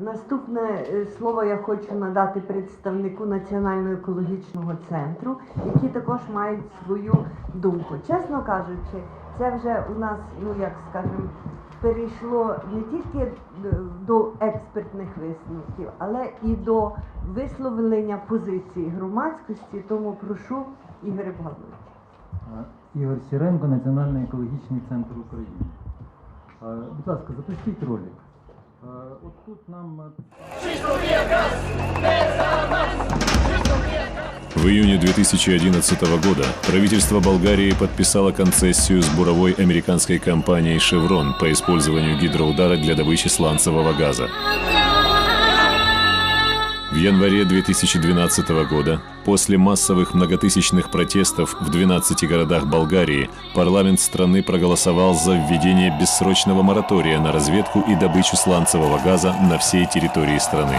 Наступне е, слово я хочу надати представнику Національного екологічного центру, які також мають свою думку. Чесно кажучи, це вже у нас, ну як скажемо, перейшло не тільки е, до експертних висновків, але і до висловлення позиції громадськості. Тому прошу Ігоря Павловича. Ігор Сіренко, Національний екологічний центр України. Будь ласка, запустіть ролик. А, От тут нам е, В июне 2011 года правительство Болгарии подписало концессию с буровой американской компанией «Шеврон» по использованию гидроудара для добычи сланцевого газа. В январе 2012 года, после массовых многотысячных протестов в 12 городах Болгарии, парламент страны проголосовал за введение бессрочного моратория на разведку и добычу сланцевого газа на всей территории страны.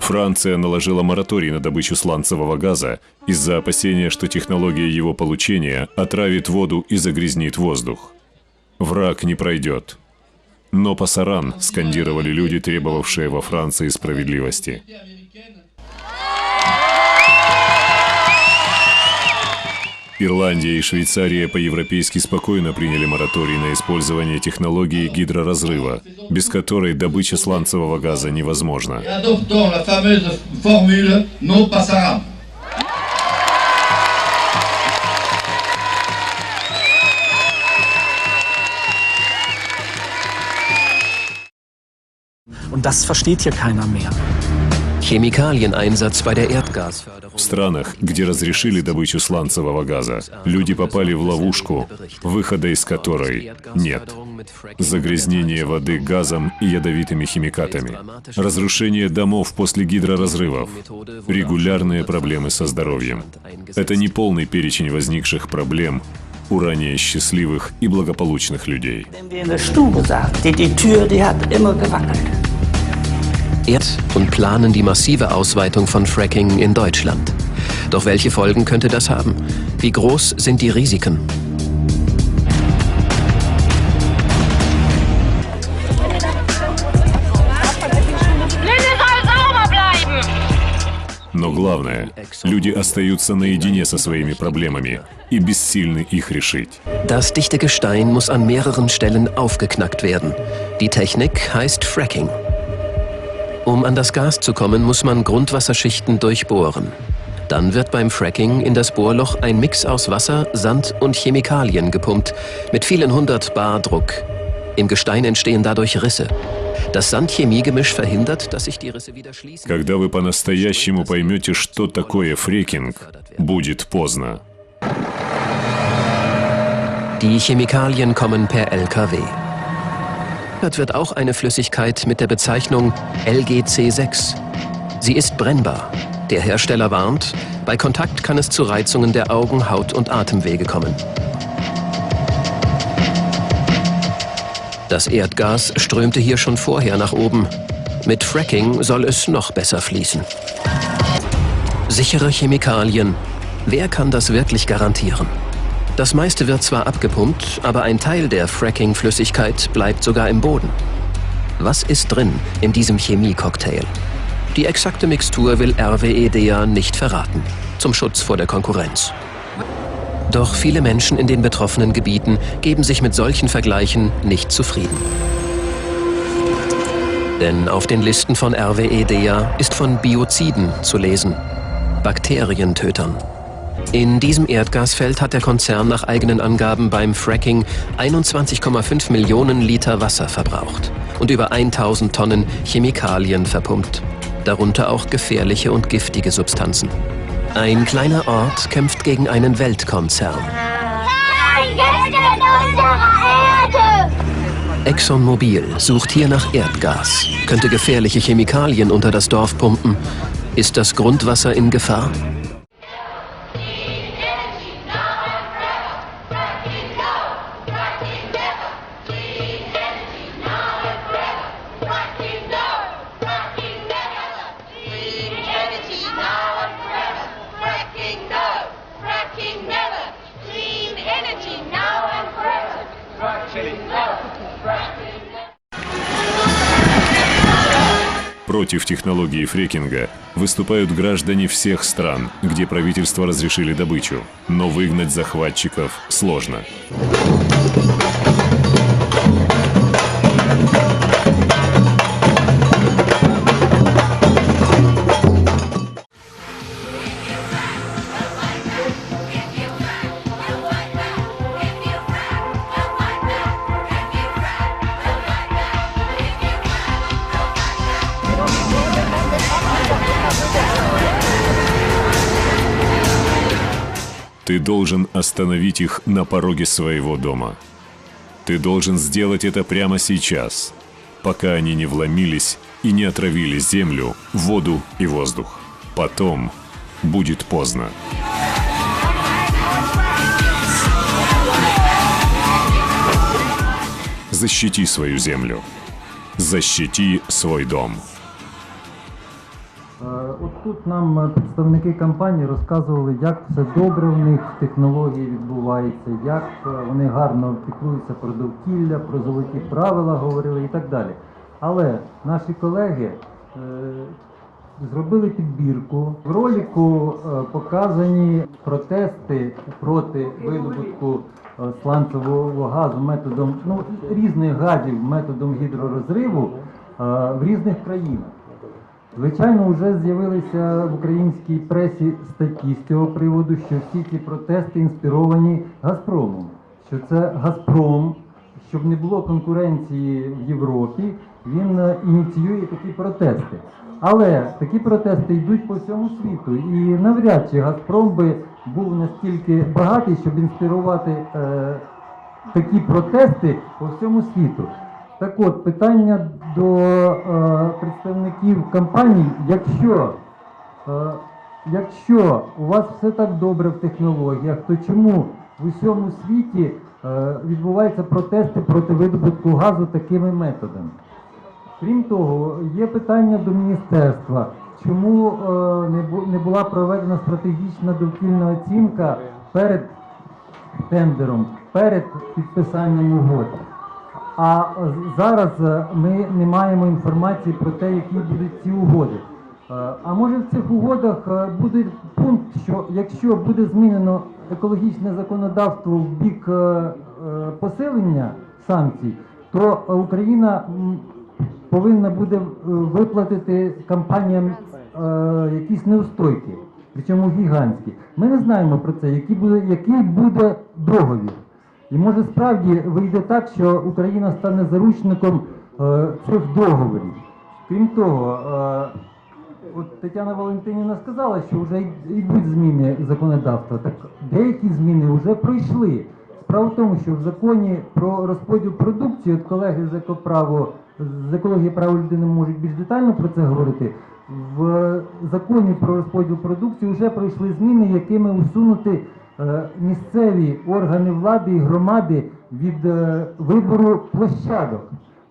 Франция наложила мораторий на добычу сланцевого газа из-за опасения, что технология его получения отравит воду и загрязнит воздух. Враг не пройдет. Но пасаран скандировали люди, требовавшие во Франции справедливости. Ирландия и Швейцария по-европейски спокойно приняли мораторий на использование технологии гидроразрыва, без которой добыча сланцевого газа невозможна. Und das versteht hier keiner mehr. Chemikalieneinsatz bei der Erdgasförderung. В странах, где разрешили добычу сланцевого газа, люди попали в ловушку, выхода из которой нет. Загрязнение воды газом и ядовитыми химикатами, разрушение домов после гидроразрывов, регулярные проблемы со здоровьем. Это не полный перечень возникших проблем у ранее счастливых и благополучных людей. Erd und planen die massive Ausweitung von Fracking in Deutschland. Doch welche Folgen könnte das haben? Wie groß sind die Risiken? Linde soll sauber bleiben! Но главное, люди остаются наедине со своими проблемами и бессильны их решить. Das dichte Gestein muss an mehreren Stellen aufgeknackt werden. Die Technik heißt Fracking. Um an das Gas zu kommen, muss man Grundwasserschichten durchbohren. Dann wird beim Fracking in das Bohrloch ein Mix aus Wasser, Sand und Chemikalien gepumpt, mit vielen hundert Bar Druck. Im Gestein entstehen dadurch Risse. Das Sand-Chemie-Gemisch verhindert, dass sich die Risse wieder schließen. Когда вы по-настоящему поймете, что такое фрекинг, будет поздно. Die Chemikalien kommen per LKW. Dort wird auch eine Flüssigkeit mit der Bezeichnung LGC6. Sie ist brennbar. Der Hersteller warnt, bei Kontakt kann es zu Reizungen der Augen, Haut und Atemwege kommen. Das Erdgas strömte hier schon vorher nach oben. Mit Fracking soll es noch besser fließen. Sichere Chemikalien. Wer kann das wirklich garantieren? Das meiste wird zwar abgepumpt, aber ein Teil der Fracking-Flüssigkeit bleibt sogar im Boden. Was ist drin in diesem Chemie-Cocktail? Die exakte Mixtur will RWE DEA nicht verraten, zum Schutz vor der Konkurrenz. Doch viele Menschen in den betroffenen Gebieten geben sich mit solchen Vergleichen nicht zufrieden. Denn auf den Listen von RWE DEA ist von Bioziden zu lesen, Bakterientötern. In diesem Erdgasfeld hat der Konzern nach eigenen Angaben beim Fracking 21,5 Millionen Liter Wasser verbraucht und über 1000 Tonnen Chemikalien verpumpt, darunter auch gefährliche und giftige Substanzen. Ein kleiner Ort kämpft gegen einen Weltkonzern. Nein, jetzt in unserer Erde! ExxonMobil sucht hier nach Erdgas, könnte gefährliche Chemikalien unter das Dorf pumpen. Ist das Grundwasser in Gefahr? Против технологии фрекинга выступают граждане всех стран, где правительства разрешили добычу. Но выгнать захватчиков сложно. Ты должен остановить их на пороге своего дома. Ты должен сделать это прямо сейчас, пока они не вломились и не отравили землю, воду и воздух. Потом будет поздно. Защити свою землю. Защити свой дом. Тут нам е, представники компанії розказували, як все добре в них, технології відбуваються, як е, вони гарно піклуються про довкілля, про золоті правила говорили і так далі. Але наші колеги е, зробили підбірку. В ролику е, показані протести проти видобутку сланцевого газу методом ну, різних газів методом гідророзриву в різних країнах. Звичайно, вже з'явилися в українській пресі статті з цього приводу, що всі ці протести інспіровані Газпромом. Що це Газпром, щоб не було конкуренції в Європі, він е, ініціює такі протести. Але такі протести йдуть по всьому світу. І навряд чи Газпром би був настільки багатий, щоб інспірувати е, такі протести по всьому світу. Так от, питання до е, представників компаній, якщо, е, якщо у вас все так добре в технологіях, то чому в усьому світі е, відбуваються протести проти видобутку газу такими методами? Крім того, є питання до міністерства, чому е, не, бу- не була проведена стратегічна довкільна оцінка перед тендером, перед підписанням угод. А зараз е, ми не маємо інформації про те, які будуть ці угоди. Е, А може в цих угодах е, буде пункт, що якщо буде змінено екологічне законодавство в бік посилення санкцій, то Україна повинна буде виплатити компаніям якісь неустойки, причому гігантські. Ми не знаємо про це, який буде, який буде договір. І може справді вийде так, що Україна стане заручником е, цих договорів. Крім того, е, от Тетяна Валентинівна сказала, що вже йдуть зміни законодавства. Так деякі зміни вже пройшли. Справа в тому, що в законі про розподіл продукції, от колеги з екоправо, з екології права людини можуть більш детально про це говорити. В законі про розподіл продукції вже пройшли зміни, якими усунути е, місцеві органи влади і громади від е, вибору площадок.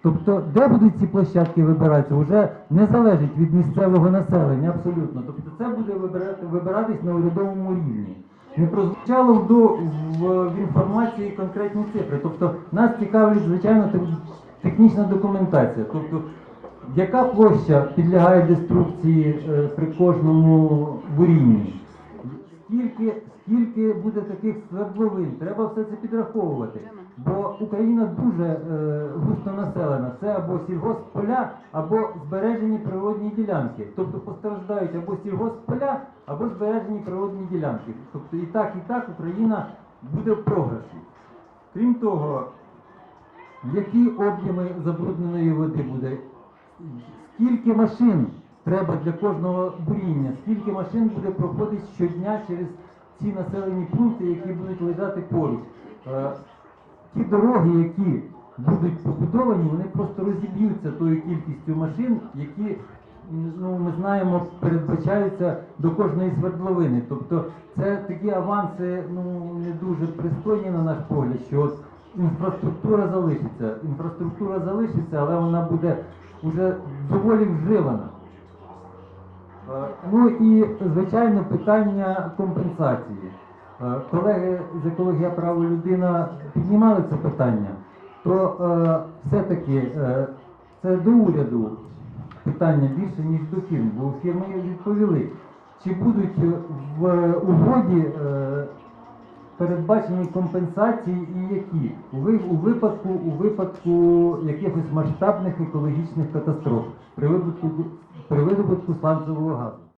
Тобто, де будуть ці площадки вибиратися, вже не залежить від місцевого населення абсолютно. Тобто це буде вибирати, вибиратись на урядовому рівні. Не прозвучало в, в, в інформації конкретні цифри. Тобто нас цікавить, звичайно, технічна документація. Тобто, яка площа підлягає деструкції е, при кожному бурінні? Скільки, скільки буде таких свердловин? Треба все це підраховувати. Бо Україна дуже е, густо населена. Це або сільгоспполя, або збережені природні ділянки. Тобто постраждають або сільгоспполя, або збережені природні ділянки. Тобто і так, і так Україна буде в програші. Крім того, які об'єми забрудненої води буде? Скільки машин треба для кожного буріння? Скільки машин буде проходити щодня через ці населені пункти, які будуть лежати поруч? Ті дороги, які будуть побудовані, вони просто розіб'ються тою кількістю машин, які ну, ми знаємо, передбачаються до кожної свердловини. Тобто це такі аванси ну, не дуже пристойні на наш погляд, що інфраструктура залишиться. Інфраструктура залишиться, але вона буде вже доволі вживана. Е, Ну і звичайно питання компенсації. Е, Колеги з екологія право людина піднімали це питання, то е, все-таки е, це до уряду питання більше, ніж до фірм, бо фірми відповіли, чи будуть в угоді передбачені компенсації і які у випадку у випадку якихось масштабних екологічних катастроф при видобутку при видобутку сланцевого газу.